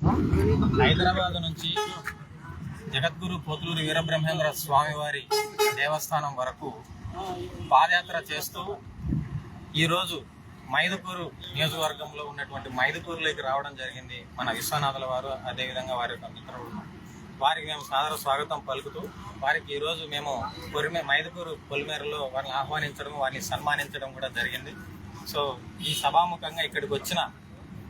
హైదరాబాద్ నుంచి జగద్గురు పోతులూరి వీరబ్రహ్మేంద్ర స్వామివారి దేవస్థానం వరకు పాదయాత్ర చేస్తూ ఈరోజు మైదుకూరు నియోజకవర్గంలో ఉన్నటువంటి మైదుకూరులోకి రావడం జరిగింది మన విశ్వనాథుల వారు అదేవిధంగా వారి యొక్క మిత్రులు. వారికి మేము సాదర స్వాగతం పలుకుతూ వారికి ఈరోజు మేము పొరిమే మైదుకూరు పొలిమేరలో వారిని ఆహ్వానించడం వారిని సన్మానించడం కూడా జరిగింది. సో ఈ సభాముఖంగా ఇక్కడికి వచ్చిన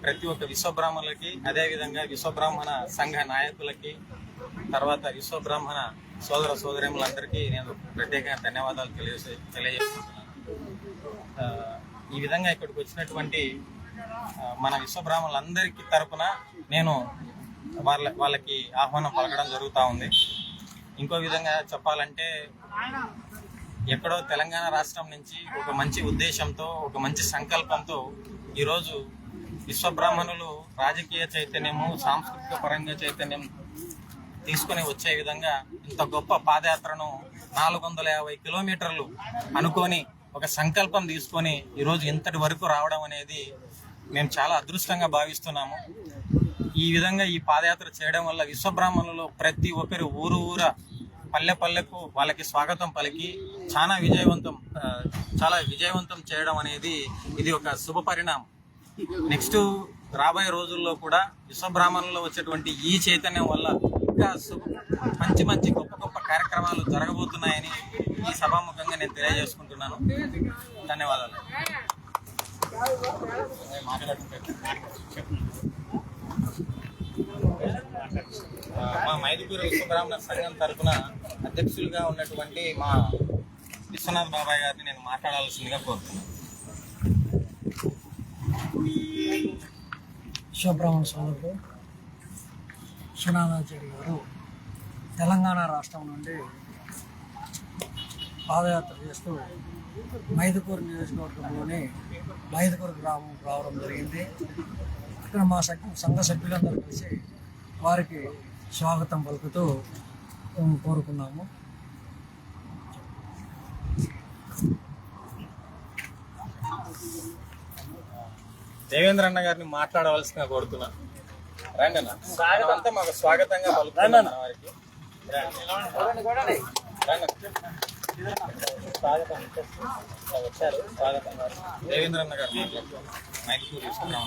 ప్రతి ఒక్క విశ్వబ్రాహ్మణులకి అదేవిధంగా విశ్వబ్రాహ్మణ సంఘ నాయకులకి తర్వాత విశ్వబ్రాహ్మణ సోదర సోదరిములందరికీ నేను ప్రత్యేకంగా ధన్యవాదాలు తెలియజే తెలియజేస్తున్నాను. ఈ విధంగా ఇక్కడికి వచ్చినటువంటి మన విశ్వబ్రాహ్మణులందరికీ తరపున నేను వాళ్ళ వాళ్ళకి ఆహ్వానం పలకడం జరుగుతూ ఉంది. ఇంకో విధంగా చెప్పాలంటే ఎక్కడో తెలంగాణ రాష్ట్రం నుంచి ఒక మంచి ఉద్దేశంతో ఒక మంచి సంకల్పంతో ఈరోజు విశ్వబ్రాహ్మణులు రాజకీయ చైతన్యము సాంస్కృతిక పరంగా చైతన్యం తీసుకుని వచ్చే విధంగా ఇంత గొప్ప పాదయాత్రను నాలుగు వందల యాభై కిలోమీటర్లు అనుకొని ఒక సంకల్పం తీసుకొని ఈరోజు ఇంతటి వరకు రావడం అనేది మేము చాలా అదృష్టంగా భావిస్తున్నాము. ఈ విధంగా ఈ పాదయాత్ర చేయడం వల్ల విశ్వబ్రాహ్మణులు ప్రతి ఒక్కరు ఊరు ఊర పల్లె పల్లెకు వాళ్ళకి స్వాగతం పలికి చాలా విజయవంతం చాలా విజయవంతం చేయడం అనేది ఇది ఒక శుభ పరిణామం. నెక్స్ట్ రాబోయే రోజుల్లో కూడా విశ్వబ్రాహ్మణంలో వచ్చేటువంటి ఈ చైతన్యం వల్ల ఇంకా మంచి మంచి గొప్ప గొప్ప కార్యక్రమాలు జరగబోతున్నాయని ఈ సభాముఖంగా నేను తెలియజేసుకుంటున్నాను. ధన్యవాదాలు. మా మైదుకూరు విశ్వబ్రాహ్మణ సంఘం తరఫున అధ్యక్షులుగా ఉన్నటువంటి మా విశ్వనాథ్ బాబాయ్ గారిని నేను మాట్లాడాల్సిందిగా కోరుతున్నాను. విశ్వబ్రహ్మణ సోదరుడు విశ్వనాథాచార్య గారు తెలంగాణ రాష్ట్రం నుండి పాదయాత్ర చేస్తూ మైదుకూరు నియోజకవర్గంలోని మైదుకూరు గ్రామం రావడం జరిగింది. ఇక్కడ మా సంఘ సంఘ సభ్యులందరూ కలిసి వారికి స్వాగతం పలుకుతూ మేము కోరుకున్నాము. దేవేంద్ర అన్న గారిని మాట్లాడవలసిందిగా కోరుతున్నా. రండి అన్న. అంతా మాకు స్వాగతంగా పలుకుతున్నాం వారికి. స్వాగతం వచ్చారు స్వాగతం దేవేంద్ర అన్న గారు సంఘం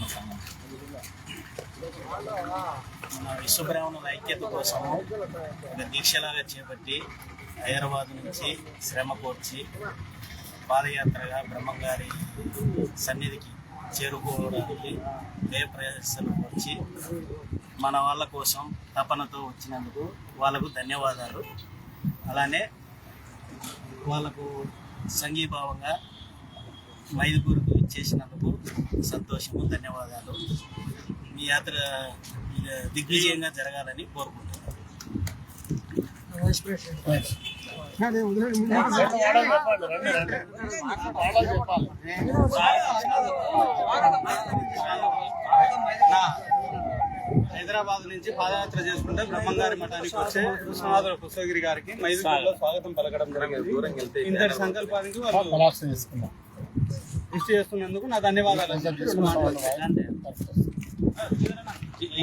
మన విశ్వబ్రాహ్మణుల ఐక్యత కోసం ఒక దీక్షలాగా చేపట్టి హైదరాబాద్ నుంచి శ్రమ కోర్చి పాదయాత్రగా బ్రహ్మంగారి సన్నిధికి చేరుకోవడానికి వ్యయప్రయాసాలు వచ్చి మన వాళ్ళ కోసం తపనతో వచ్చినందుకు వాళ్ళకు ధన్యవాదాలు. అలానే వాళ్ళకు సంఘీభావంగా మైదుగురుకు ఇచ్చేసినందుకు సంతోషము ధన్యవాదాలు. ఈ యాత్ర దిగ్విజయంగా జరగాలని కోరుకుంటున్నాను. హైదరాబాద్ నుంచి పాదయాత్ర చేసుకుంటే బ్రహ్మంగారి మఠానికి వచ్చే విశ్వనాథుల పుష్పగిరి గారికి మైదుగురులో స్వాగతం పలకడం జరిగింది. ఇంతటి సంకల్పానికి వాళ్ళు కృషి చేస్తున్నందుకు నా ధన్యవాదాలు.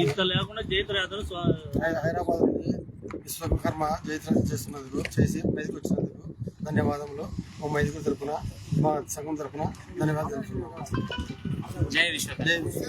ఇంత లేకుండా జైత్రయాత్ర హై- హైదరాబాద్ విశ్వకర్మ జయత్ర చేస్తున్నందుకు చేసి మైదుకు వచ్చినందుకు ధన్యవాదములు. మా మైదుకు తరపున మా సంఘం తరపున ధన్యవాదాలు జై విశ్వ జై విశ్వ